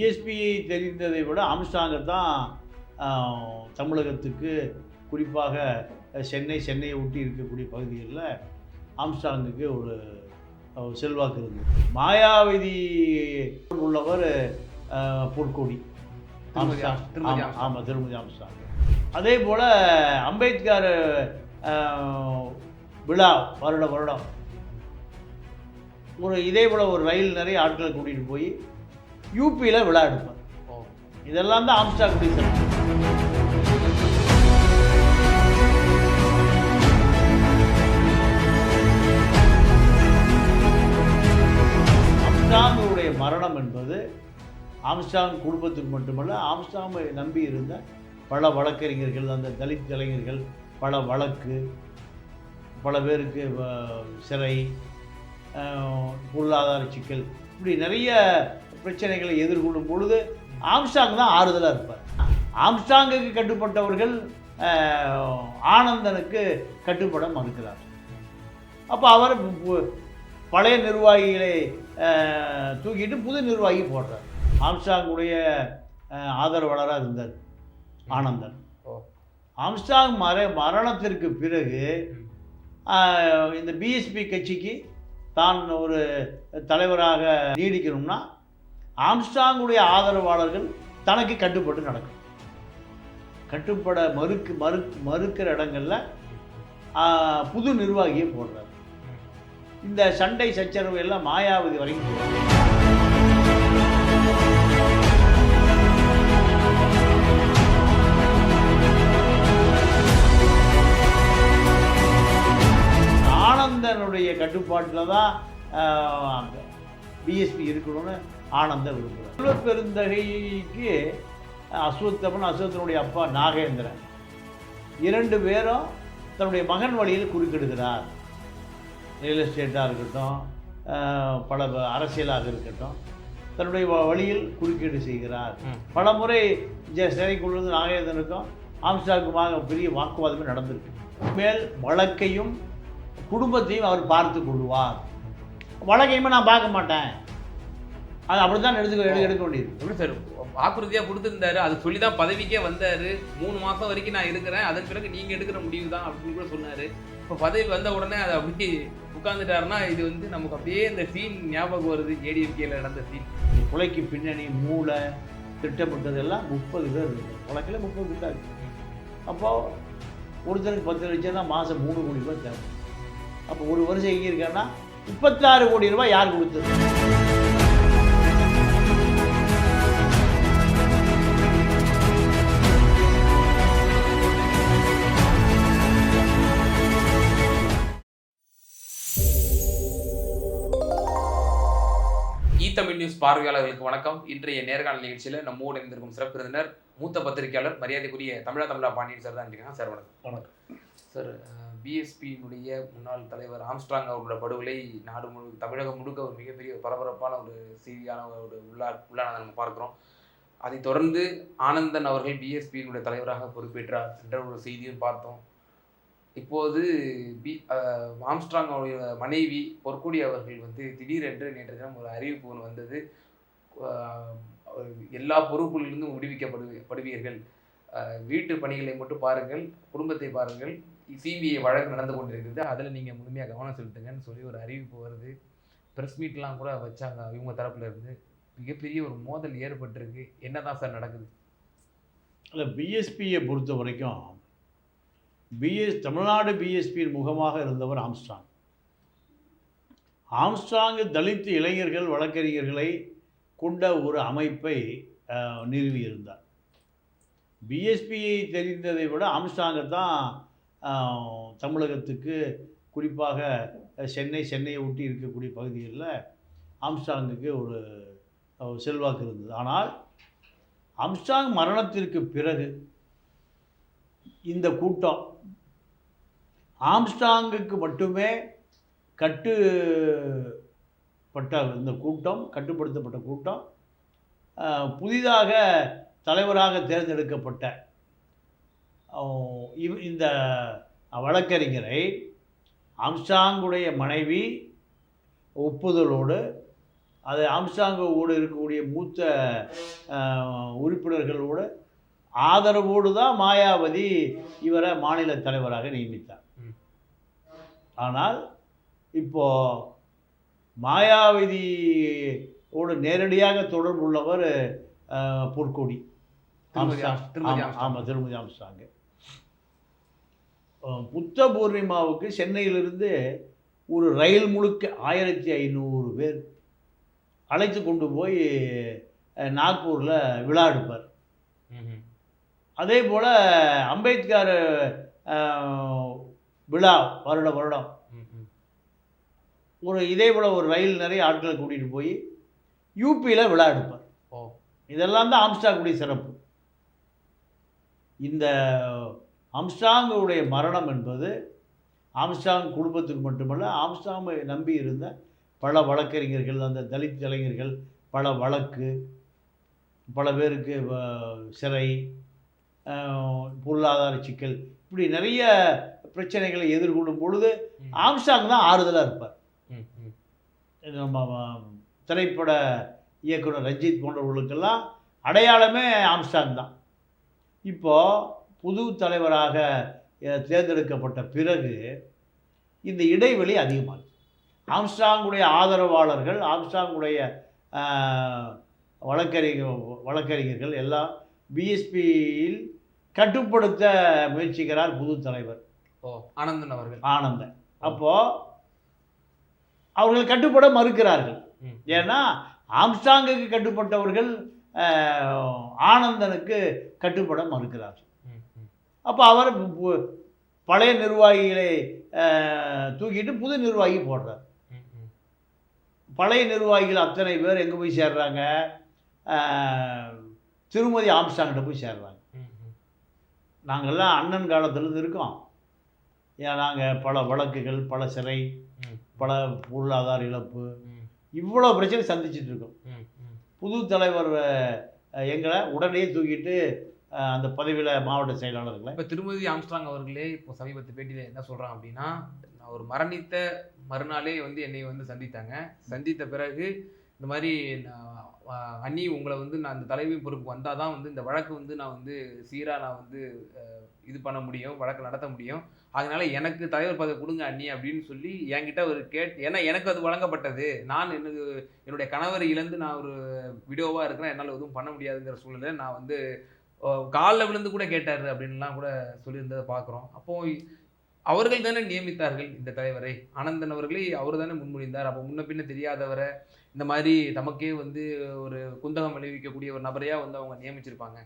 பிஎஸ்பியை தெரிந்ததை விட ஆம்ஸ்டாங்கை தான் தமிழகத்துக்கு குறிப்பாக சென்னை சென்னையை ஒட்டி இருக்கக்கூடிய பகுதிகளில் ஆம்ஸ்டாங்குக்கு ஒரு செல்வாக்கு இருந்தது. மாயாவதி உள்ளவர் பொற்கொடி ஆமாம் திருமதி ஆம்ஸ்டாங் அதே போல் அம்பேத்கர் விழா வருட வருடம். ஒரு இதே போல் ஒரு ரயில் நிறைய ஆட்களை கூட்டிகிட்டு போய் யூபியில் விழா எடுப்பார். இதெல்லாம் தான் ஆம்ஸ்டாங்குடைய சிறப்பு ஆம்ஸ்டாங்குடைய மரணம் என்பது ஆம்ஸ்டாங் குடும்பத்துக்கு மட்டுமல்ல ஆம்ஸ்டாங்கை நம்பி இருந்த பல வழக்கறிஞர்கள் அந்த தலித் இளைஞர்கள் பல வழக்கு பல பேருக்கு சிறை பொருளாதார சிக்கல் இப்படி நிறைய பிரச்சனைகளை எதிர்கொள்ளும் பொழுது ஆம்ஸ்டாங் தான் ஆறுதலாக இருப்பார். ஆம்ஸ்டாங்குக்கு கட்டுப்பட்டவர்கள் ஆனந்தனுக்கு கட்டுப்பட மறுக்கிறார். அப்போ அவர் பழைய நிர்வாகிகளை தூக்கிட்டு புது நிர்வாகி போடுறார். ஆம்ஸ்டாங்குடைய ஆதரவாளராக இருந்தார் ஆனந்தன். ஆம்ஸ்டாங் மர மரணத்திற்கு பிறகு இந்த பிஎஸ்பி கட்சிக்கு தான் ஒரு தலைவராக நீடிக்கணும்னா ஆம்ஸ்டாங்குடைய ஆதரவாளர்கள் தனக்கு கட்டுப்பட்டு நடக்கும். கட்டுப்பட மறுக்கு மறு மறுக்கிற இடங்களில் புது நிர்வாகியை போடுறார். இந்த சண்டை சச்சரவு எல்லாம் மாயாவதி வரைக்கும் ஆனந்தனுடைய கட்டுப்பாட்டில் தான் பிஎஸ்பி இருக்கணும்னு ஆனந்தன் விரும்புகிறார். செல்வ பெருந்தகைக்கு அஸ்வத்தமன் அஸ்வத்தனுடைய அப்பா நாகேந்திரன். இரண்டு பேரும் தன்னுடைய மகன் வழியில் குறுக்கிடுகிறார். ரியல் எஸ்டேட்டாக இருக்கட்டும் பல அரசியலாக இருக்கட்டும் தன்னுடைய வழியில் குறுக்கீடு செய்கிறார். பல முறை சிறைக்குள்ளது நாகேந்திரனுக்கும் ஆம்ஸ்டாக்குமாக பெரிய வாக்குவாதமே நடந்திருக்கு. மேல் வழக்கையும் குடும்பத்தையும் அவர் பார்த்து கொள்வார். வழக்கையுமே நான் பார்க்க மாட்டேன். அது அப்படி தான் எடுத்து எடுக்க வேண்டியது. எப்படி சார் வாக்குறுதியா கொடுத்திருந்தாரு அது சொல்லி தான் பதவிக்கே வந்தாரு. மூணு மாசம் வரைக்கும் நான் இருக்கிறேன். அதன் பிறகு நீங்க எடுக்கிற முடிவு தான் அப்படின்னு கூட சொன்னாரு. இப்போ பதவி வந்த உடனே அதை அப்படி உட்கார்ந்துட்டாருன்னா இது வந்து நமக்கு அப்படியே இந்த சீன் ஞாபகம் வருது. ஏடிஎம்கேல நடந்த சீன் கொலைக்கு பின்னணி மூளை திட்டமிட்டதெல்லாம் முப்பது பேர் இருக்கு கொலைக்கில் முப்பது பேர் தான் இருக்கு அப்போது ஒருத்தருக்கு பத்து லட்சம் தான் மாதம் மூணு கோடி ரூபாய் தேவை. அப்போ ஒரு வருஷம் எங்கே இருக்கான்னா முப்பத்தாறு கோடி ரூபாய் யார் கொடுத்தது? தமிழ் நியூஸ் பார்வையாளர்களுக்கு வணக்கம். இன்றைய நேர்காணல் நிகழ்ச்சியில் நம்மோடு இணைந்திருக்கும் சிறப்பு விருந்தினர் மூத்த பத்திரிகையாளர் மரியாதைக்குரிய தமிழா தமிழா பாண்டியன் சார் தான் இருக்காங்க. சார் வணக்கம். வணக்கம். சார் பிஎஸ்பியினுடைய முன்னாள் தலைவர் ஆம்ஸ்ட்ராங் அவரோட படுகொலை நாடு முழு தமிழகம் முழுக்க ஒரு மிகப்பெரிய பரபரப்பான ஒரு செய்தியான ஒரு உள்ளா உள்ளானதை நம்ம பார்க்குறோம். அதைத் தொடர்ந்து ஆனந்தன் அவர்கள் பிஎஸ்பியினுடைய தலைவராக பொறுப்பேற்றார் என்ற ஒரு செய்தியும் பார்த்தோம். இப்போது பி ஆம்ஸ்ட்ராங் அவருடைய மனைவி பொற்கொடி அவர்கள் வந்து திடீரென்று நேற்று தினம் ஒரு அறிவிப்பு ஒன்று வந்தது. எல்லா பொறுப்புகளிலிருந்தும் விடுவிக்கப்படு படுவீர்கள். வீட்டு பணிகளை மட்டும் பாருங்கள் குடும்பத்தை பாருங்கள். சிபிஐ வழக்கு நடந்து கொண்டிருக்கிறது அதில் நீங்கள் முழுமையாக கவனம் செலுத்துங்கன்னு சொல்லி ஒரு அறிவிப்பு வருது. ப்ரெஸ் மீட்லாம் கூட வச்சாங்க. இவங்க தரப்புல இருந்து. மிகப்பெரிய ஒரு மோதல் ஏற்பட்டிருக்கு. என்னதான் சார் நடக்குது? இல்லை பிஎஸ்பியை பொறுத்த வரைக்கும் பிஎஸ் தமிழ்நாடு பிஎஸ்பியின் முகமாக இருந்தவர் ஆம்ஸ்டாங் ஆம்ஸ்ட்ராங் தலித் இளைஞர்கள் வழக்கறிஞர்களை கொண்ட ஒரு அமைப்பை நிறுவியிருந்தார். பிஎஸ்பியை தெரிந்ததை விட ஆம்ஸ்டாங்கை தான் தமிழகத்துக்கு குறிப்பாக சென்னை சென்னையை ஒட்டி இருக்கக்கூடிய பகுதிகளில் ஆம்ஸ்டாங்குக்கு ஒரு செல்வாக்கு இருந்தது. ஆனால் அம்ஸ்டாங் மரணத்திற்கு பிறகு இந்த கூட்டம். ஆம்ஸ்டாங்குக்கு மட்டுமே கட்டுப்பட்ட இந்த கூட்டம் கட்டுப்படுத்தப்பட்ட கூட்டம். புதிதாக தலைவராக தேர்ந்தெடுக்கப்பட்ட இவ்- இந்த வழக்கறிஞரை ஆம்ஸ்டாங்குடைய மனைவி ஒப்புதலோடு அது ஆம்ஸ்டாங்கோடு இருக்கக்கூடிய மூத்த உறுப்பினர்களோடு ஆதரவோடு தான் மாயாவதி இவரை மாநில தலைவராக நியமித்தார். ஆனால் இப்போ மாயாவதியோடு நேரடியாக தொடர்புள்ளவர் அஹ், பொற்கொடி திருமதி ஆம்ஸ்டாங். ஆம்- திருமதி ஆமா, ஆம்ஸ்டாங். ஆமா திருமதி ஆம்ஸ்டாங் அஹ், புத்த பூர்ணிமாவுக்கு சென்னையிலிருந்து ஒரு ரயில் முழுக்க ஆயிரத்தி ஐநூறு பேர் அழைத்து கொண்டு போய் நாக்பூரில் விழா எடுப்பார். அதே போல் அம்பேத்கர் விழா வருட வருடம். ஒரு இதே போல் ஒரு ரயில் நிறைய ஆட்களை கூட்டிகிட்டு போய் யூபியில் விழா எடுப்பார். ஓ. இதெல்லாம் தான் ஆம்ஸ்டாங்குடைய சிறப்பு. இந்த ஆம்ஸ்டாங்குடைய மரணம் என்பது ஆம்ஸ்டாங் குடும்பத்துக்கு மட்டுமல்ல ஆம்ஸ்டாங்கை நம்பி இருந்த பல வழக்கறிஞர்கள் அந்த தலித் இளைஞர்கள் பல வழக்கு பல பேருக்கு சிறை பொருளாதார சிக்கல். இப்படி நிறைய பிரச்சனைகளை எதிர்கொள்ளும் பொழுது ம். ஆம்ஸ்டாங் தான் ஆறுதலாக இருப்பார். நம்ம திரைப்பட இயக்குனர் ரஞ்சித் போன்றவர்களுக்கெல்லாம் அடையாளமே ஆம்ஸ்டாங் தான். இப்போ புது தலைவராக தேர்ந்தெடுக்கப்பட்ட பிறகு இந்த இடைவெளி அதிகமாகுது ஆம்ஸ்டாங்குடைய ஆதரவாளர்கள் ஆம்ஸ்டாங்குடைய வழக்கறிஞர் வழக்கறிஞர்கள் எல்லாம் பிஎஸ்பியில் கட்டுப்படுத்த முயற்சிக்கிறார் புது தலைவர். ஓ ஆனந்தன் அவர்கள். ஆனந்தன். அப்போ அவர்கள் கட்டுப்பட மறுக்கிறார்கள். ஏன்னா ஆம்ஸ்டாங்குக்கு கட்டுப்பட்டவர்கள் ஆனந்தனுக்கு கட்டுப்பட மறுக்கிறார்கள். அப்போ அவர் பழைய நிர்வாகிகளை தூக்கிட்டு புது நிர்வாகி போடுறார். பழைய நிர்வாகிகள் அத்தனை பேர் எங்கே போய் சேர்றாங்க? திருமதி ஆம்ஸ்டாங்கிட்ட போய் சேர்றாங்க. நாங்கள்லாம் அண்ணன் காலத்துலேருந்து இருக்கோம். ஏன் நாங்கள் பல வழக்குகள் பல சிறை பல பொருளாதார இழப்பு இவ்வளோ பிரச்சனை சந்திச்சிட்டு இருக்கோம். புது தலைவர் எங்களை உடனே தூக்கிட்டு அந்த பதவியில் மாவட்ட செயலாளர்களை இப்ப திருமதி ஆம்ஸ்ட்ராங் அவர்களே இப்போ சமீபத்து பேட்டியில என்ன சொல்றாங்க அப்படின்னா நான் ஒரு மரணித்த மறுநாளே வந்து என்னை வந்து சந்தித்தாங்க. சந்தித்த பிறகு இந்த மாதிரி நான், அண்ணி உங்களை வந்து நான் இந்த தலைமை பொறுப்பு வந்தால் தான் வந்து இந்த வழக்கு வந்து நான் வந்து சீராக நான் வந்து இது பண்ண முடியும் வழக்கு நடத்த முடியும். அதனால எனக்கு தலைவர் பதவி கொடுங்க அண்ணி அப்படின்னு சொல்லி என்கிட்ட ஒரு கேட் ஏன்னா எனக்கு அது வழங்கப்பட்டது. நான் எனக்கு என்னுடைய கணவரை இழந்து நான் ஒரு விடோவாக இருக்கிறேன். என்னால் எதுவும் பண்ண முடியாதுங்கிற சூழ்நிலை நான் வந்து காலில் விழுந்து கூட கேட்டார் அப்படின்லாம் கூட சொல்லியிருந்ததை பார்க்குறோம். அப்போ அவர்கள் தானே நியமித்தார்கள் இந்த தலைவரை. ஆனந்தன் அவர்களை அவர் தானே முன்மொழிந்தார். அப்போ முன்ன பின்ன தெரியாதவரை இந்த மாதிரி தமக்கே வந்து ஒரு குந்தகம் விளைவிக்கக்கூடிய ஒரு நபரையா வந்து அவங்க நியமிச்சிருப்பாங்க.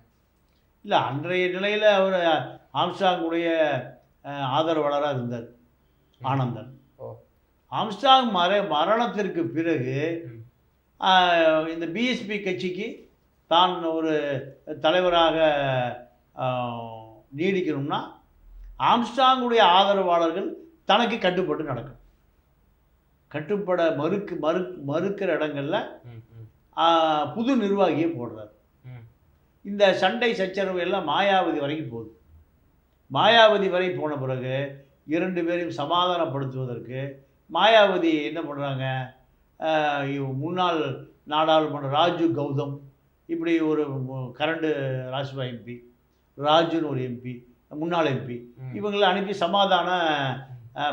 இல்லை அன்றைய நிலையில் அவர் ஆம்ஸ்டாங்குடைய ஆதரவாளராக இருந்தார். ஆனந்தன். ஓ. ஆம்ஸ்டாங் மர மரணத்திற்கு பிறகு இந்த பிஎஸ்பி கட்சிக்கு தான் ஒரு தலைவராக நீடிக்கணும்னா ஆம்ஸ்டாங்குடைய ஆதரவாளர்கள் தனக்கு கட்டுப்பட்டு நடக்கும் கட்டுப்பட மறுக்கு மறு மறுக்கிற இடங்கள்ல புது நிர்வாகியை போடுறார். இந்த சண்டை சச்சரவு எல்லாம் மாயாவதி வரைக்கும் போகுது மாயாவதி வரை போன பிறகு இரண்டு பேரையும் சமாதானப்படுத்துவதற்கு மாயாவதி என்ன பண்ணுறாங்க முன்னாள் நாடாளுமன்ற ராஜு கௌதம் இப்படி ஒரு கரண்டு ராஜ்சபா எம்பி ராஜுன்னு ஒரு எம்பி முன்னாள் எம்பி. இவங்களை அனுப்பி சமாதான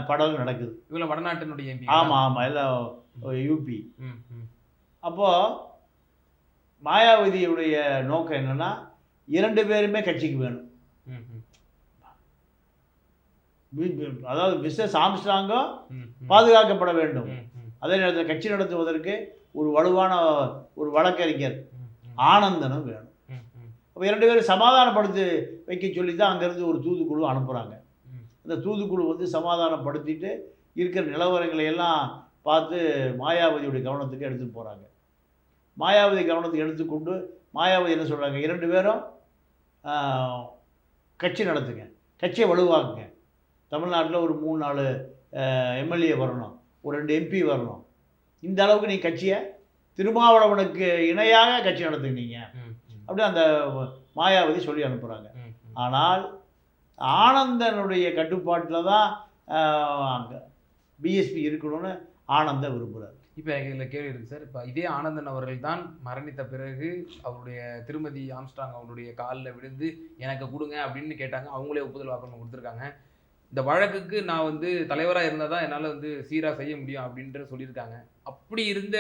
படம் நடக்குது. இவங்கள வடநாட்டினுடைய ஆமாம் ஆமாம் எல்லாம் யூபி அப்போது மாயாவதியுடைய நோக்கம் என்னன்னா இரண்டு பேருமே கட்சிக்கு வேணும். அதாவது மிஸ்ஸஸ் ஆம்ஸ்ட்ராங்கும் ம், ம், பாதுகாக்கப்பட வேண்டும். அதே நேரத்தில் கட்சி நடத்துவதற்கு ஒரு வலுவான ஒரு வழக்கறிஞர் ஆனந்தனும் வேணும். அப்போ இரண்டு பேரும் சமாதானப்படுத்தி வைக்க சொல்லி தான் அங்கேருந்து ஒரு தூதுக்குழு அனுப்புகிறாங்க ம். அந்த தூதுக்குழு வந்து சமாதானப்படுத்திட்டு இருக்கிற நிலவரங்களை எல்லாம் பார்த்து மாயாவதியுடைய கவனத்துக்கு எடுத்துட்டு போகிறாங்க மாயாவதி கவனத்துக்கு எடுத்துக்கொண்டு மாயாவதி என்ன சொல்கிறாங்க இரண்டு பேரும் கட்சி நடத்துங்க. கட்சியை வலுவாக்குங்க. தமிழ்நாட்டில் ஒரு மூணு நாலு எம்எல்ஏ வரணும். ஒரு ரெண்டு எம்பி வரணும். இந்த அளவுக்கு நீ கட்சியை திருமாவளவனுக்கு இணையாக கட்சி நடத்துனீங்க ம், ம், அப்படி அந்த மாயாவதி சொல்லி அனுப்புகிறாங்க. ஆனால் ஆனந்தனுடைய கட்டுப்பாட்டில் தான் அங்கே பிஎஸ்பி இருக்கணும்னு ஆனந்த விரும்புகிறார் இப்போ எனக்கு இதில் கேள்வி இருக்குது சார். இப்போ இதே ஆனந்தன் அவர்கள் தான் மரணித்த பிறகு அவருடைய திருமதி ஆம்ஸ்டாங் அவருடைய காலில் விழுந்து எனக்கு கொடுங்க அப்படின்னு கேட்டாங்க. அவங்களே ஒப்புதல் வாக்குமூலம் கொடுத்துருக்காங்க. இந்த வழக்குக்கு நான் வந்து தலைவராக இருந்தால் தான் என்னால் வந்து சீராக செய்ய முடியும் அப்படின்ற சொல்லியிருக்காங்க. அப்படி இருந்த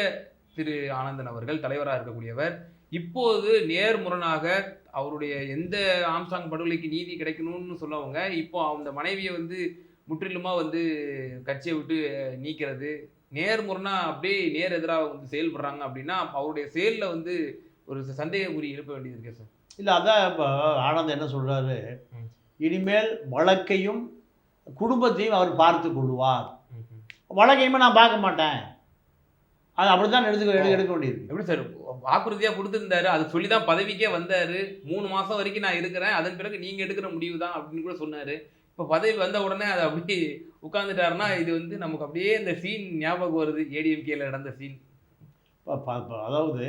திரு ஆனந்தன் அவர்கள் தலைவராக இருக்கக்கூடியவர். இப்போது நேர்முரணாக அவருடைய எந்த ஆம்ஸ்டாங் படுகொலைக்கு நீதி கிடைக்கணும்னு சொல்லவங்க இப்போ அந்த மனைவியை வந்து முற்றிலுமா வந்து கட்சியை விட்டு நீக்கிறது. நேர்முறைனா அப்படியே நேர் எதிராக வந்து செயல்படுறாங்க அப்படின்னா அப்ப அவருடைய செயலில் வந்து ஒரு சந்தேக குறி எழுப்ப வேண்டியது இருக்கே சார். இல்லை அதான் இப்போ ஆனந்த் என்ன சொல்கிறாரு. இனிமேல் வழக்கையும் குடும்பத்தையும் அவர் பார்த்து கொள்வார். வழக்கையுமே நான் பார்க்க மாட்டேன். அது அப்படி தான் எடுத்துக்க எடுக்க எடுக்க வேண்டியிருக்கு எப்படி சார்? வாக்குறுதியாக கொடுத்துருந்தாரு. அது சொல்லி தான் பதவிக்கே வந்தாரு. மூணு மாதம் வரைக்கும் நான் இருக்கிறேன். அதன் பிறகு நீங்கள் எடுக்கிற முடிவு தான் அப்படின்னு கூட சொன்னார். இப்போ பதவி வந்த உடனே அதை அப்படி உட்காந்துட்டாருன்னா இது வந்து நமக்கு அப்படியே இந்த சீன் ஞாபகம் வருது. ஏடிஎம்கேல நடந்த சீன் அதாவது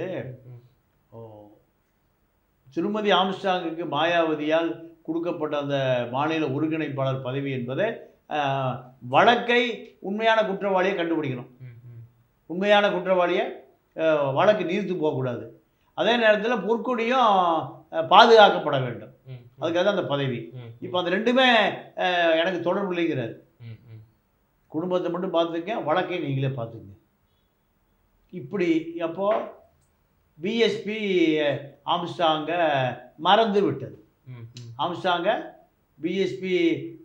ஓ, திருமதி ஆம்ஸ்டாங்குக்கு மாயாவதியால் கொடுக்கப்பட்ட அந்த மாநில ஒருங்கிணைப்பாளர் பதவி என்பது வழக்கை உண்மையான குற்றவாளியை கண்டுபிடிக்கணும். உண்மையான குற்றவாளியை வழக்கு நீர்த்து போகக்கூடாது. அதே நேரத்தில் பொற்கொடியும் பாதுகாக்கப்பட வேண்டும். அதுக்காக தான் அந்த பதவி. இப்போ அந்த ரெண்டுமே எனக்கு தொடர்பு இல்லைங்கிறார். குடும்பத்தை மட்டும் பார்த்துக்க வழக்கை நீங்களே பார்த்துங்க இப்படி அப்போ பிஎஸ்பி ஆம்ஸ்டாங்க மறந்து விட்டது. ஆம்ஸ்டாங்க பிஎஸ்பி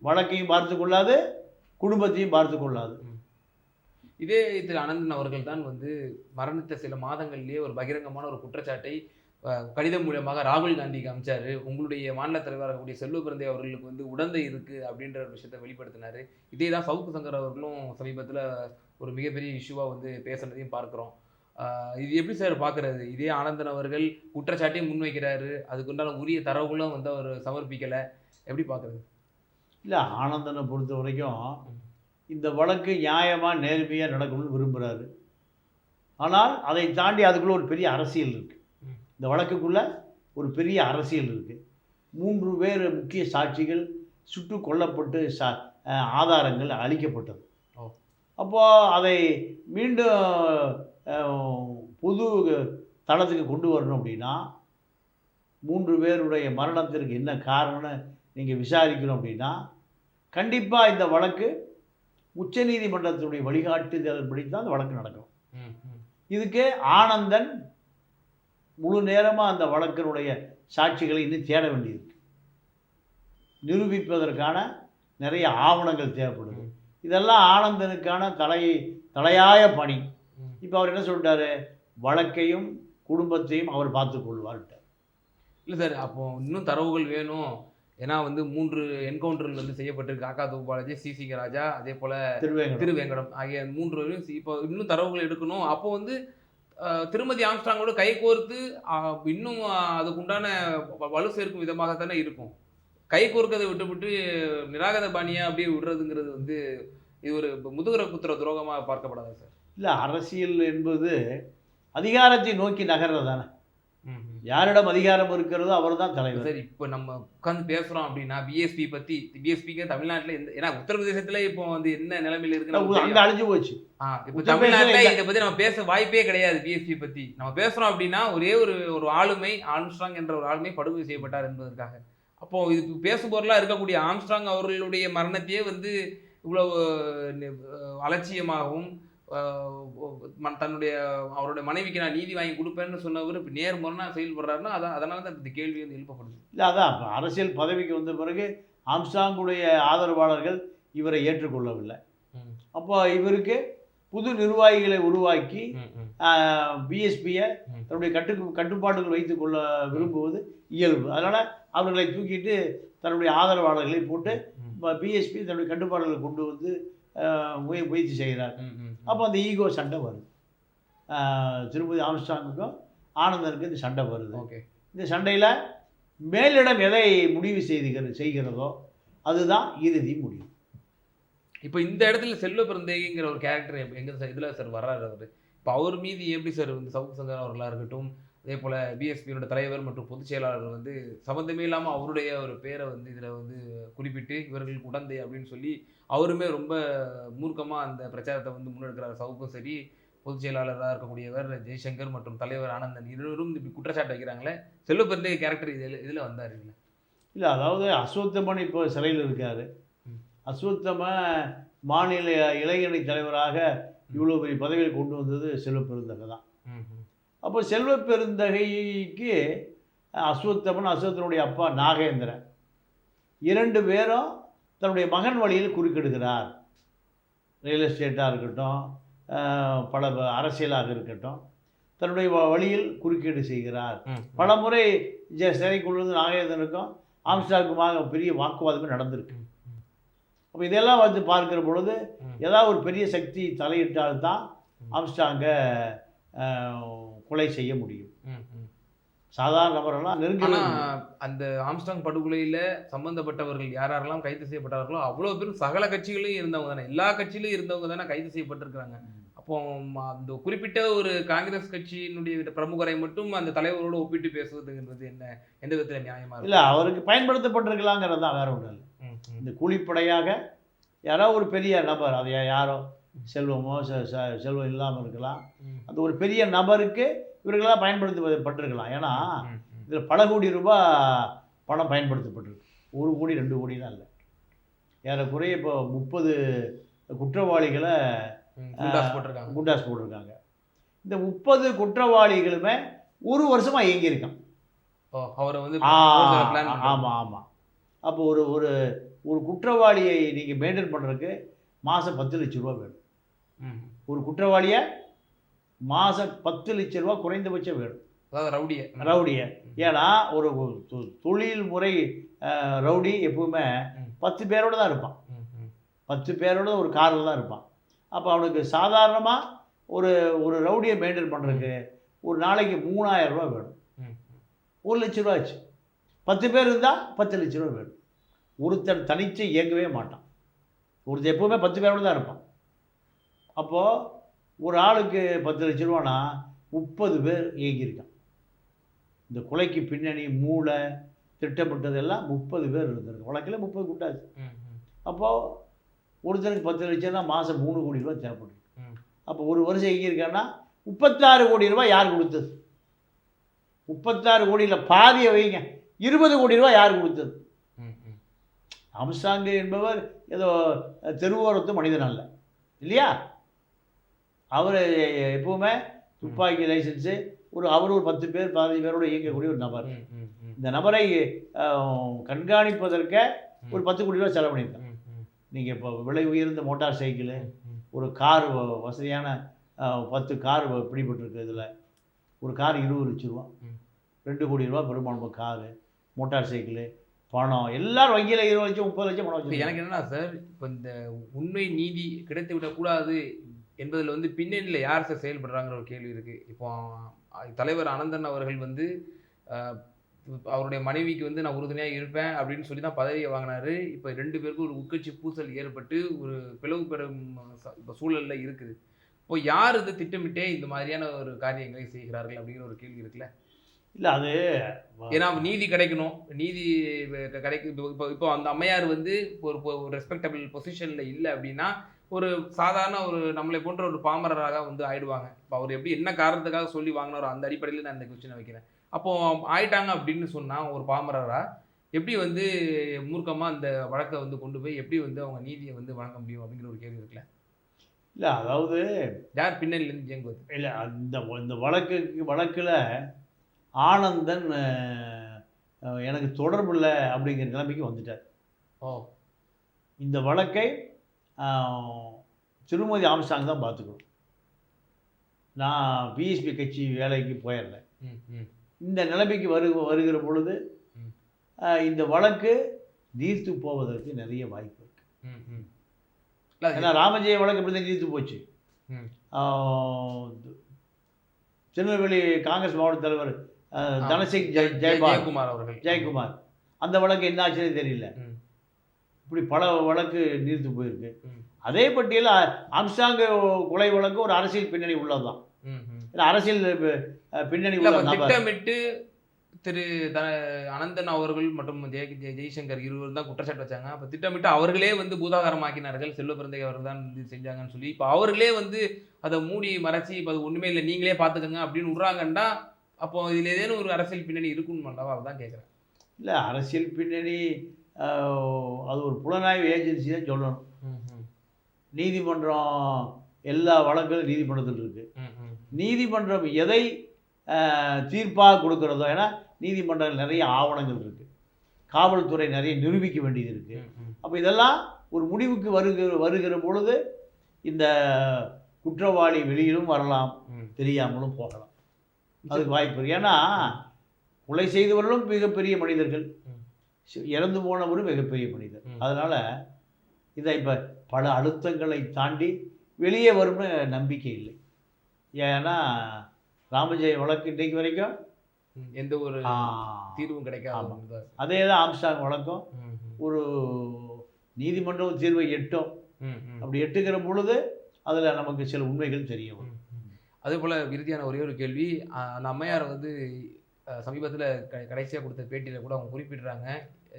வழக்கையும் பார்த்து கொள்ளாது குடும்பத்தையும் பார்த்து கொள்ளாது. இதே திரு அனந்தன் அவர்கள் தான் வந்து மரணித்த சில மாதங்கள்லயே ஒரு பகிரங்கமான ஒரு குற்றச்சாட்டை கடிதம் மூலமாக ராகுல் காந்திக்கு அமைச்சாரு உங்களுடைய மாநில தலைவராக இருக்கக்கூடிய செல்வ பிறந்தை அவர்களுக்கு வந்து உடந்தை இருக்கு அப்படின்ற ஒரு விஷயத்தை வெளிப்படுத்தினாரு. இதே தான் சவுக்கு சங்கர் அவர்களும் சமீபத்தில் ஒரு மிகப்பெரிய இஷ்யூவாக வந்து பேசுனதையும் பார்க்குறோம். இது எப்படி சார் பார்க்குறது இதே ஆனந்தன் அவர்கள் குற்றச்சாட்டையும் முன்வைக்கிறாரு. அதுக்குண்டான உரிய தரவுகளும் வந்து அவர் சமர்ப்பிக்கலை. எப்படி பார்க்குறது இல்லை ஆனந்தனை பொறுத்த வரைக்கும் இந்த வழக்கு நியாயமாக நேர்மையாக நடக்கணும்னு விரும்புகிறாரு ஆனால் அதை தாண்டி அதுக்குள்ளே ஒரு பெரிய அரசியல் இருக்குது. இந்த வழக்குக்குள்ளே ஒரு பெரிய அரசியல் இருக்குது மூன்று பேர் முக்கிய சாட்சிகள் சுட்டு கொல்லப்பட்டு சா ஆதாரங்கள் அளிக்கப்பட்டது. அப்போது அதை மீண்டும் பொது தளத்துக்கு கொண்டு வரணும் அப்படின்னா மூன்று பேருடைய மரணத்திற்கு என்ன காரணம்னு நீங்கள் விசாரிக்கணும் அப்படின்னா கண்டிப்பாக இந்த வழக்கு உச்சநீதிமன்றத்தினுடைய வழிகாட்டுதல்படி தான் அந்த வழக்கு நடக்கும். இதுக்கு ஆனந்தன் முழு நேரமாக அந்த வழக்கினுடைய சாட்சிகளை இன்னும் தேட வேண்டியிருக்கு. நிரூபிப்பதற்கான நிறைய ஆவணங்கள் தேவைப்படுது. இதெல்லாம் ஆனந்தனுக்கான தலை தலையாய பணி. இப்போ அவர் என்ன சொல்லிட்டாரு? வழக்கையும் குடும்பத்தையும் அவர் பார்த்து கொள்வார்ட்டார் இல்லை சார் அப்போ இன்னும் தரவுகள் வேணும். ஏன்னா வந்து மூன்று என்கவுண்டர்கள் வந்து செய்யப்பட்டிருக்கு. காக்கா தூபாலாஜி சிசிங்க ராஜா அதே போல திருவேங்கடம். திருவேங்கடம் ஆகிய மூன்று இப்போ இன்னும் தரவுகள் எடுக்கணும். அப்போ வந்து திருமதி ஆம்ஸ்டாங்கோட கை கோர்த்து இன்னும் அதுக்குண்டான வலு சேர்க்கும் விதமாகத்தானே இருக்கும். கை கோர்க்கதை விட்டுவிட்டு நிராகத பாணியா அப்படியே விடுறதுங்கிறது வந்து இது ஒரு முதுகுற குத்துற துரோகமாக பார்க்கப்படாதா சார். இல்லை அரசியல் என்பது அதிகாரத்தை நோக்கி நகர்றது தானே யாரிடம் அதிகாரம் இருக்கிறதோ அவர் தான் தலைவர் சார் இப்போ நம்ம உட்காந்து பேசுறோம் அப்படின்னா பிஎஸ்பி பத்தி பிஎஸ்பிக்கு தமிழ்நாட்டுல எந்த ஏன்னா உத்தரப்பிரதேசத்துல இப்போ வந்து என்ன நிலைமையில இருக்கு நமக்கு அங்கே. அழிஞ்சு போச்சு ஆ, இப்போ தமிழ்நாட்டுல. இதை பத்தி நம்ம பேச வாய்ப்பே கிடையாது பிஎஸ்பி பத்தி நம்ம பேசுறோம் அப்படின்னா ஒரே ஒரு ஒரு ஆளுமை ஆம்ஸ்ட்ராங் என்ற ஒரு ஆளுமை படுகொலை செய்யப்பட்டார் என்பதற்காக அப்போ இது பேசும் பொருளா இருக்கக்கூடிய ஆம்ஸ்ட்ராங் அவர்களுடைய மரணத்தையே வந்து இவ்வளவு அலட்சியமாகவும் தன்னுடைய அவருடைய மனைவிக்கு நான் நீதி வாங்கி கொடுப்பேன்னு சொன்னவர் இப்போ நேர் முரணா செயல்படுறாருன்னா அதான் அதனால தான் இந்த கேள்வி வந்து எழுப்பப்படுது. இல்லை அதான் அரசியல் பதவிக்கு வந்த பிறகு ஆம்ஸ்டாங்குடைய ஆதரவாளர்கள் இவரை ஏற்றுக்கொள்ளவில்லை. அப்போ இவருக்கு புது நிர்வாகிகளை உருவாக்கி பிஎஸ்பியை. தன்னுடைய கட்டு கட்டுப்பாட்டுகள் வைத்துக் கொள்ள விரும்புவது இயல்பு. அதனால் அவர்களை தூக்கிட்டு தன்னுடைய ஆதரவாளர்களை போட்டு பிஎஸ்பி தன்னுடைய கட்டுப்பாடுகளை கொண்டு வந்து முயற்சி செய்கிறார். அப்போ அந்த ஈகோ சண்டை வருது. திருப்பதி ஆம்ஸ்டாங்குக்கும் ஆனந்தனுக்கும் இந்த சண்டை வருது. ஓகே. இந்த சண்டையில் மேலிடம் எதை முடிவு செய்துகிறது செய்கிறதோ அதுதான் இறுதி முடிவு. இப்போ இந்த இடத்துல செல்வ பிறந்தேங்கிற ஒரு கேரக்டர் எங்க சார் இதில் சார் வர்றாரு அவர். இப்போ அவர் மீது எப்படி சார் வந்து சவுக்கு சங்கர் அவர்களாக இருக்கட்டும் அதே போல் பிஎஸ்பியோட தலைவர் மற்றும் பொதுச் செயலாளர் வந்து சம்மந்தமே இல்லாமல் அவருடைய ஒரு பேரை வந்து இதில் வந்து குறிப்பிட்டு இவர்களுக்கு உடந்தை அப்படின்னு சொல்லி அவருமே ரொம்ப மூர்க்கமாக அந்த பிரச்சாரத்தை வந்து முன்னெடுக்கிறார். சவுக்கும் சரி பொதுச் செயலாளராக இருக்கக்கூடியவர் ஜெய்சங்கர் மற்றும் தலைவர் ஆனந்தன் இருவரும் இப்படி குற்றச்சாட்டு வைக்கிறாங்களே. செல்வ பெருந்தகை கேரக்டர் இதில் இதில் வந்தார் இல்லை இல்லை அதாவது அஸ்வத்தமன் இப்போ சிறையில் இருக்காரு. அஸ்வத்தம மாநில இளைஞரணி தலைவராக இவ்வளோ பெரிய பதவியில் கொண்டு வந்தது செல்வ பெருந்தகை தான். அப்போ செல்வ பெருந்தகைக்கு அஸ்வத்தமன் அஸ்வத்தனுடைய அப்பா நாகேந்திரன். இரண்டு பேரும் தன்னுடைய மகன் வழியில் குறுக்கிடுகிறார். ரியல் எஸ்டேட்டாக இருக்கட்டும் பல அரசியலாக இருக்கட்டும் தன்னுடைய வழியில் குறுக்கீடு செய்கிறார். பல முறை ஜ சிறைக்குள்ளது நாகேந்திரனுக்கும் ஆம்ஸ்டாக்குமாக பெரிய வாக்குவாதமே நடந்திருக்கு. அப்போ இதெல்லாம் வந்து பார்க்கிற பொழுது. ஏதாவது ஒரு பெரிய சக்தி தலையிட்டால்தான் ஆம்ஸ்டாங்கை கொலை செய்ய முடியும். சாதாரண நபரெல்லாம் நெருங்க அந்த ஆம்ஸ்டாங் படுகொலையில சம்பந்தப்பட்டவர்கள் யார் யாரெல்லாம் கைது செய்யப்பட்டார்களோ அவ்வளவு பேரும் சகல கட்சிகளையும் இருந்தவங்க தானே. எல்லா கட்சியிலும் இருந்தவங்க தானே கைது செய்யப்பட்டிருக்கிறாங்க. அப்போ அந்த குறிப்பிட்ட ஒரு காங்கிரஸ் கட்சியினுடைய பிரமுகரை மட்டும் அந்த தலைவரோடு ஒப்பிட்டு பேசுவதுங்கிறது என்ன? எந்த விதத்துல நியாயமா இல்லை அவருக்கு பயன்படுத்தப்பட்டிருக்கலாங்கிறது தான் வேற இருக்கு இந்த கூலிப்படையாக யாரோ ஒரு பெரிய நபர் அது யாரோ செல்வமோ செல்வம் இல்லாமல் இருக்கலாம். அந்த ஒரு பெரிய நபருக்கு இவர்களெல்லாம் பயன்படுத்தப்பட்டிருக்கலாம். ஏன்னா இதில் பல கோடி ரூபாய் பணம் பயன்படுத்தப்பட்டிருக்கு. ஒரு கோடி ரெண்டு கோடிலாம் இல்லை. ஏறக்குறைய இப்போ முப்பது குற்றவாளிகளை குண்டாஸ் போட்டிருக்காங்க. குண்டாஸ் போட்டிருக்காங்க. இந்த முப்பது குற்றவாளிகளுமே ஒரு வருஷமாக இயங்கியிருக்கான் அவரை வந்து ஆமாம் ஆமாம் அப்போ ஒரு ஒரு ஒரு குற்றவாளியை நீங்கள் மெயின்டைன் பண்ணுறதுக்கு மாதம் பத்து லட்ச ரூபா வேணும். ஒரு குற்றவாளியை மாதம் பத்து லட்ச ரூபா குறைந்தபட்சம் வேணும் அதாவது ரவுடிய. ரவுடியை. ஏன்னா ஒரு தொழில் முறை ரவுடி எப்பவுமே. பத்து பேரோட தான் இருப்பான். பத்து பேரோட ஒரு காரில் தான் இருப்பான். அப்போ அவனுக்கு சாதாரணமாக ஒரு ஒரு ரவுடியை மெயின்டைன் பண்ணுறதுக்கு ஒரு நாளைக்கு மூணாயிரம் ரூபா வேணும். ஒரு லட்ச ரூபா ஆச்சு. பத்து பேர் இருந்தால் பத்து லட்ச ரூபா வேணும். ஒருத்தன் தனிச்சு இயங்கவே மாட்டான். ஒருத்தன் எப்பவுமே பத்து பேரோட தான் இருப்பான். அப்போது ஒரு ஆளுக்கு பத்து லட்ச ரூபானா முப்பது பேர் இயங்கியிருக்கான் இந்த கொலைக்கு பின்னணி மூளை திட்டமிட்டதெல்லாம் முப்பது பேர் இருந்திருக்கு. வழக்கில் முப்பது குட்டாச்சு அப்போது ஒருத்தனுக்கு பத்து லட்சம்னா மாதம் மூணு கோடி ரூபா தேவைப்படுது அப்போ ஒரு வருஷம் இயங்கியிருக்கான்னா முப்பத்தாறு கோடி ரூபாய் யார் கொடுத்தது? முப்பத்தாறு கோடியில் பாதியை வைங்க. இருபது கோடி ரூபாய் யார் கொடுத்தது? அம்சாங்கு என்பவர் ஏதோ தெருவோரத்து மனிதன் அல்ல. இல்லையா? அவர் எப்பவுமே துப்பாக்கி லைசன்ஸு ஒரு அவர் ஒரு பத்து பேர் பதினஞ்சு பேரோட இயங்கக்கூடிய ஒரு நபர். இந்த நபரை கண்காணிப்பதற்கே ஒரு பத்து கோடி ரூபா செலவு பண்ணியிருக்காங்க நீங்கள் இப்போ விலை உயர்ந்த மோட்டார் சைக்கிளு ஒரு கார் வசதியான பத்து கார் பிடிபட்டிருக்கு இதில். ஒரு கார் இருபது லட்ச ரூபா. ரெண்டு கோடி ரூபா பெரும்பான்மை காரு மோட்டார் சைக்கிளு பணம் எல்லாரும் வங்கியில் இருபது லட்சம் முப்பது லட்சம் பணம் வச்சு எனக்கு என்னன்னா சார் இப்போ இந்த உண்மை நீதி கிடைத்து விடக்கூடாது என்பதில் வந்து பின்னணியில் யார் சார் செயல்படுறாங்கிற ஒரு கேள்வி இருக்குது இப்போ தலைவர் அனந்தன் அவர்கள் வந்து அவருடைய மனைவிக்கு வந்து நான் உறுதுணையாக இருப்பேன் அப்படின்னு சொல்லி தான் பதவியை வாங்கினாரு. இப்போ ரெண்டு பேருக்கும் ஒரு உட்கட்சி பூசல் ஏற்பட்டு ஒரு பிளவு பெறும் இப்போ சூழலில் இருக்குது. இப்போ யார் இது திட்டமிட்டே இந்த மாதிரியான ஒரு காரியங்களை செய்கிறார்கள் அப்படிங்கிற ஒரு கேள்வி இருக்குல்ல? இல்லை அது ஏன்னா நீதி கிடைக்கணும். நீதி கிடைக்கும் இப்போ இப்போ இப்போ அந்த அம்மையார் வந்து ஒரு ஒரு ரெஸ்பெக்டபிள் பொசிஷனில் இல்லை அப்படின்னா ஒரு சாதாரண ஒரு நம்மளை போன்ற ஒரு பாமரராக வந்து ஆயிடுவாங்க. இப்போ அவர் எப்படி என்ன காரணத்துக்காக சொல்லி வாங்கினாரோ அந்த அடிப்படையில் நான் இந்த கொஸ்டினை வைக்கிறேன். அப்போ ஆயிட்டாங்க அப்படின்னு சொன்னால் ஒரு பாமரரா எப்படி வந்து மூர்க்கமாக அந்த வழக்கை வந்து கொண்டு போய் எப்படி வந்து அவங்க நீதியை வந்து வழங்க முடியும் அப்படிங்கிற ஒரு கேள்வி இருக்குல்ல? இல்லை அதாவது யார் பின்னணியிலேருந்து இயங்குவது? இல்லை அந்த இந்த வழக்கு வழக்கில் ஆனந்தன் எனக்கு தொடர்பு இல்லை அப்படிங்கிற நிலைமைக்கு வந்துட்டார். ஓ. இந்த வழக்கை திருமதி ஆம்சாங் தான் பார்த்துக்கணும். நான் பிஎஸ்பி கட்சி வேலைக்கு போயிடுறேன் இந்த நிலைமைக்கு வரு வருகிற பொழுது இந்த வழக்கு நீர்த்து போவதற்கு நிறைய வாய்ப்பு இருக்கு. ஏன்னா ராமஜெய வழக்கு இப்படி தான் நீர்த்து போச்சு திருநெல்வேலி காங்கிரஸ் மாவட்ட தலைவர். தனசிங் ஜெய் ஜெய- ஜெயபால். ஜெயக்குமார் அவர்கள். ஜெயக்குமார். அந்த வழக்கு என்ன ஆச்சுன்னு தெரியல. இப்படி பல வழக்கு நீர்த்து போயிருக்கு. அதே பட்டியலில் அம்சாங்க கொலை வழக்கு ஒரு அரசியல் பின்னணி உள்ளதுதான். அரசியல் பின்னணி திட்டமிட்டு திரு த அனந்தன் அவர்கள் மற்றும் ஜெய ஜெய- ஜெய்சங்கர் இருவர் தான் குற்றச்சாட்டு வச்சாங்க. அப்போ திட்டமிட்டு அவர்களே வந்து பூதாகரமாக்கினார்கள். செல்வ பிறந்தை அவர்கள் தான் இது செஞ்சாங்கன்னு சொல்லி இப்போ அவர்களே வந்து அதை மூடி மறைச்சி இப்போ அது ஒன்றுமே இல்லை நீங்களே பார்த்துக்கங்க அப்படின்னு விட்றாங்கன்னா அப்போ இதில் ஏதேனும் ஒரு அரசியல் பின்னணி இருக்குன்னு அல்லவா அதான் கேட்குறேன் இல்லை அரசியல் பின்னணி அது ஒரு புலனாய்வு ஏஜென்சி தான் சொல்லணும் நீதிமன்றம் எல்லா வழக்குகளும் நீதிமன்றத்தில் இருக்குது நீதிமன்றம் எதை தீர்ப்பாக கொடுக்கிறதோ ஏன்னா நீதிமன்றங்கள் நிறைய ஆவணங்கள் இருக்குது காவல்துறை நிறைய நிரூபிக்க வேண்டியது இருக்குது அப்போ இதெல்லாம் ஒரு முடிவுக்கு வருகிற வருகிற பொழுது இந்த குற்றவாளி வெளியிலும் வரலாம். தெரியாமலும் போகலாம். அதுக்கு வாய்ப்பு ஏன்னா கொலை செய்தவர்களும் மிகப்பெரிய மனிதர்கள். இறந்து போனவரும் மிகப்பெரிய மனிதர். அதனால இதை இப்போ பல அழுத்தங்களை தாண்டி வெளியே வரும்னு நம்பிக்கை இல்லை. ஏன்னா ராமஜெய வழக்கு இன்றைக்கு வரைக்கும் எந்த ஒரு தீர்வும் கிடைக்காத. அதே தான் ஆம்ஸ்டாங் வழக்கம். ஒரு நீதிமன்றம் தீர்வை எட்டும். அப்படி எட்டுகிற பொழுது அதில் நமக்கு சில உண்மைகள் தெரிய வரும். அதே போல் இறுதியான ஒரே ஒரு கேள்வி அந்த அம்மையார் வந்து சமீபத்தில் க கடைசியாக கொடுத்த பேட்டியில் கூட அவங்க குறிப்பிடுறாங்க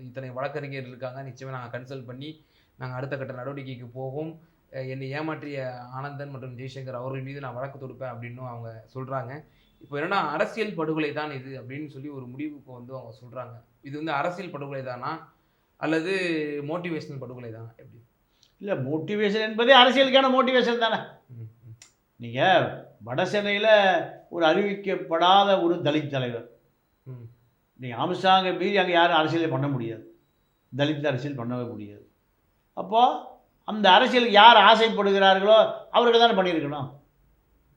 இத்தனை வழக்கறிஞர் இருக்காங்க நிச்சயமாக நாங்கள் கன்சல்ட் பண்ணி நாங்கள் அடுத்த கட்ட நடவடிக்கைக்கு போவோம். அஹ் என்னை ஏமாற்றிய ஆனந்தன் மற்றும் ஜெய்சங்கர் அவர்கள் மீது நான் வழக்கு தொடுப்பேன் அப்படின்னு அவங்க சொல்கிறாங்க இப்போ என்னன்னா அரசியல் படுகொலை தான் இது அப்படின்னு சொல்லி ஒரு முடிவுக்கு வந்து அவங்க சொல்கிறாங்க இது வந்து அரசியல் படுகொலை தானா அல்லது மோட்டிவேஷனல் படுகொலை தானா எப்படி? இல்லை மோட்டிவேஷன் என்பதே அரசியலுக்கான மோட்டிவேஷன் தானே. நீங்கள் வட சென்னையில் ஒரு அறிவிக்கப்படாத ஒரு தலித் தலைவர். நீங்கள் ஆம்ஸ்டாங்கை மீறி அங்கே யாரும் அரசியலே பண்ண முடியாது. தலித் அரசியல் பண்ணவே முடியாது. அப்போது அந்த அரசியலுக்கு யார் ஆசைப்படுகிறார்களோ அவர்கள் தானே பண்ணியிருக்கணும்.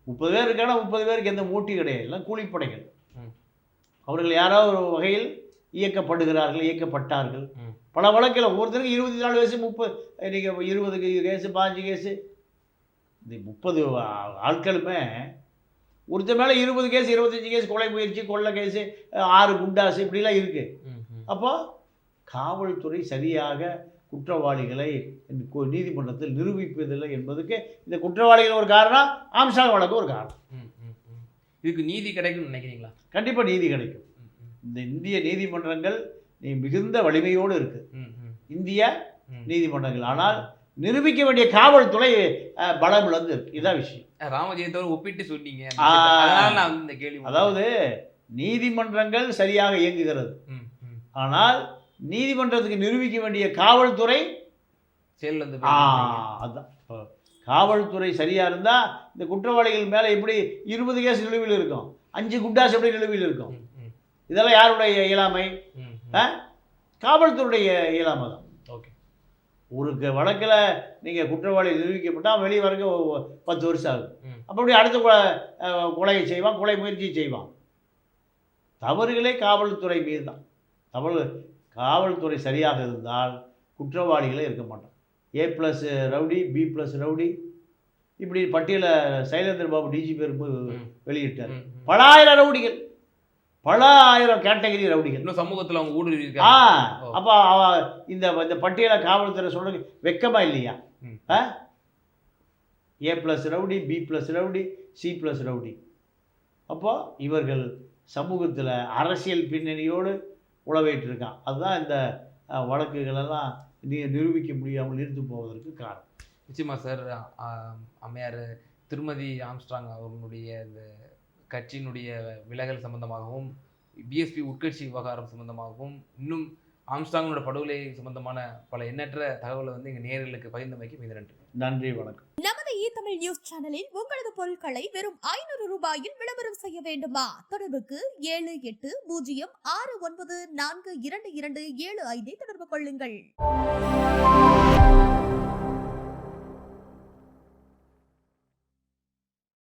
முப்பது பேர் இருக்கானா முப்பது பேருக்கு எந்த மோட்டி கிடையாது. எல்லாம் கூலிப்படைகள். அவர்கள் யாரோ ஒரு வகையில் இயக்கப்படுகிறார்கள் இயக்கப்பட்டார்கள். பல வழக்கில் ஒவ்வொருத்தருக்கும் இருபத்தி நாலு வயசு முப்பது நீங்கள் இருபது கேஸு பாஞ்சு கேஸு. இந்த முப்பது ஆட்களுமே ஒருத்தர் மேலே இருபது கேஸ் இருபத்தஞ்சி கேஸ் கொலை முயற்சி கொள்ளை கேஸு ஆறு குண்டாசு இப்படிலாம் இருக்குது ம், ம். அப்போ காவல்துறை சரியாக குற்றவாளிகளை நீதிமன்றத்தில் நிரூபிப்பதில்லை என்பதுக்கு இந்த குற்றவாளிகள் ஒரு காரணம் ஆம்சாங் வழக்கு ஒரு காரணம். இதுக்கு நீதி கிடைக்கும்னு நினைக்கிறீங்களா? கண்டிப்பாக நீதி கிடைக்கும். இந்த இந்திய நீதிமன்றங்கள் மிகுந்த வலிமையோடு இருக்குது இந்திய. நீதிமன்றங்கள். ஆனால் நிரூபிக்க வேண்டிய காவல்துறை பலம் இழந்து இருக்கு இதான் விஷயம். ராமஜெயத்தோடு ஒப்பிட்டு சொன்னீங்க. நான் வந்து இந்த கேள்வி அதாவது நீதிமன்றங்கள் சரியாக இயங்குகிறது. ஆனால் நீதிமன்றத்துக்கு நிரூபிக்க வேண்டிய காவல்துறை போயிட்டு அதான். இப்போ காவல்துறை சரியா இருந்தா இந்த குற்றவாளிகள் மேல எப்படி இருபது கேஸ் நிலுவையில் இருக்கும்? அஞ்சு குண்டாஸ் எப்படி நிலுவையில் இருக்கும்? இதெல்லாம் யாருடைய இயலாமை? காவல்துறையுடைய இயலாமை தான். ஒரு வழக்குல நீங்க குற்றவாளி நிரூபிக்கப்பட்டா வெளியே வரைக்கும் பத்து வருஷம் ஆகும். அப்படி அடுத்த கொலையை செய்வான்? கொலை முயற்சியை செய்வான். தவறுகளே காவல்துறை மீது தான் தவறு காவல்துறை சரியாக இருந்தால் குற்றவாளிகளே இருக்க மாட்டான். A plus rowdy B plus rowdy. இப்படி பட்டியலை சைலேந்திர பாபு டிஜிபி இருக்கும்போது. வெளியிட்டார். ம், ம். பல ஆயிரம் ரவுடிகள். பல ஆயிரம் கேட்டகரி ரவுடிகள். இன்னும் சமூகத்துல அவங்க ஊடுருவி ஆ. அப்போ அவ இந்த இந்த பட்டியலை காவல்துறை சொல்றது வெக்கமா இல்லையா. ஆ? A plus rowdy B plus rowdy C plus rowdy. அப்போ இவர்கள் சமூகத்தில் அரசியல் பின்னணியோடு உளவிட்டிருக்கான் அதுதான் இந்த வழக்குகளெல்லாம் நீ நிரூபிக்க முடியாமல் நிறுத்து போவதற்கு காரணம். நிச்சயமா சார். அம்மையார் திருமதி ஆம்ஸ்ட்ராங் அவர்களுடைய இந்த கட்சியினுடைய விலகல் சம்பந்தமாகவும் பிஎஸ்பி உட்கட்சி விவகாரம் சம்பந்தமாகவும் இன்னும் ஆம்ஸ்ட்ராங்கோட படுகொலை சம்பந்தமான பல எண்ணற்ற தகவலை வந்து எங்கள் நேயர்களுக்கு பகிர்ந்தமைக்கு மிக நன்றி. நன்றி வணக்கம். நமது இ தமிழ் நியூஸ் சேனலில் உங்களது பொருட்களை வெறும் ஐநூறு ரூபாயில் விளம்பரம் செய்ய வேண்டுமா? தொடர்புக்கு ஏழு எட்டு பூஜ்ஜியம் ஆறு ஒன்பது நான்கு இரண்டு இரண்டு ஏழு ஐந்தை தொடர்பு கொள்ளுங்கள்.